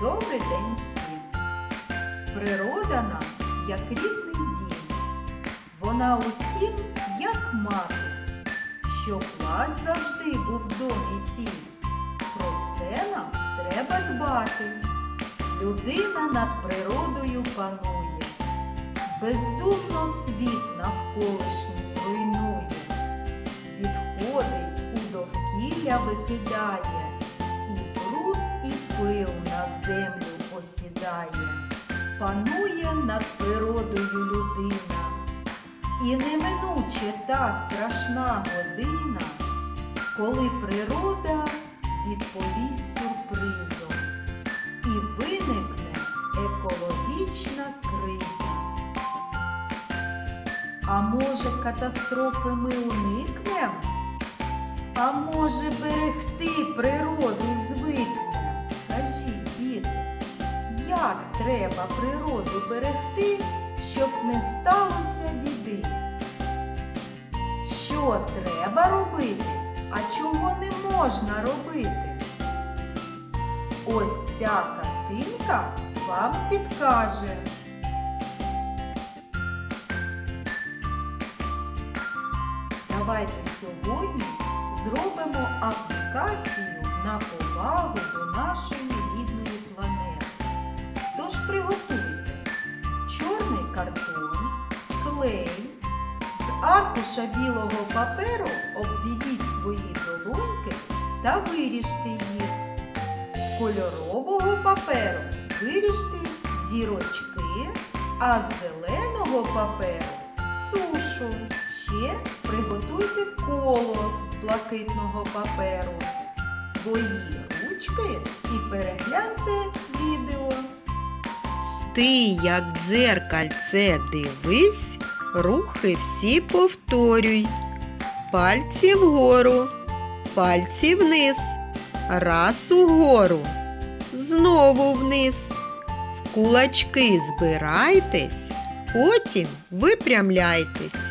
Добрий день всім! Природа нам як рідний дім. Вона усім як мати, щоб лад завжди був в домі тім. Про це нам треба дбати. Людина над природою панує, бездумно світ навколишній руйнує, відходи у довкілля викидає, панує над природою людина, і неминуче та страшна година, коли природа відповість сюрпризом і виникне екологічна криза. А може катастрофи ми уникнем? А може берегти природу як треба природу берегти, щоб не сталося біди? Що треба робити, а чого не можна робити? Ось ця картинка вам підкаже. Давайте сьогодні зробимо аплікацію на повагу до нашої аркуша білого паперу обведіть свої долоньки та виріжте їх. З кольорового паперу виріжте зірочки, а з зеленого паперу сушу. Ще приготуйте коло з блакитного паперу, свої ручки і перегляньте відео. Ти, як дзеркальце, дивись, рухи всі повторюй. Пальці вгору, пальці вниз, раз угору, знову вниз. В кулачки збирайтесь, потім випрямляйтесь.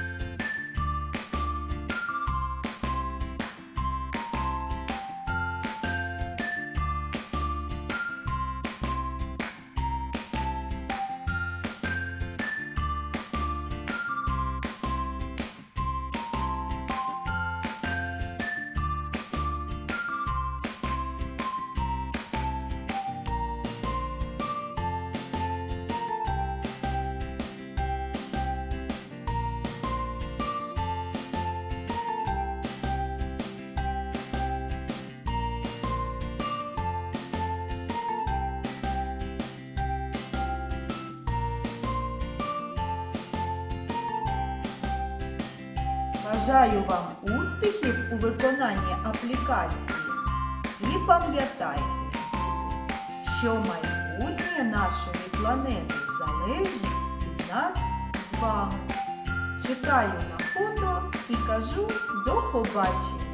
Бажаю вам успіхів у виконанні аплікації. І пам'ятайте, що майбутнє нашої планети залежить від нас з вами. Чекаю на фото і кажу до побачення!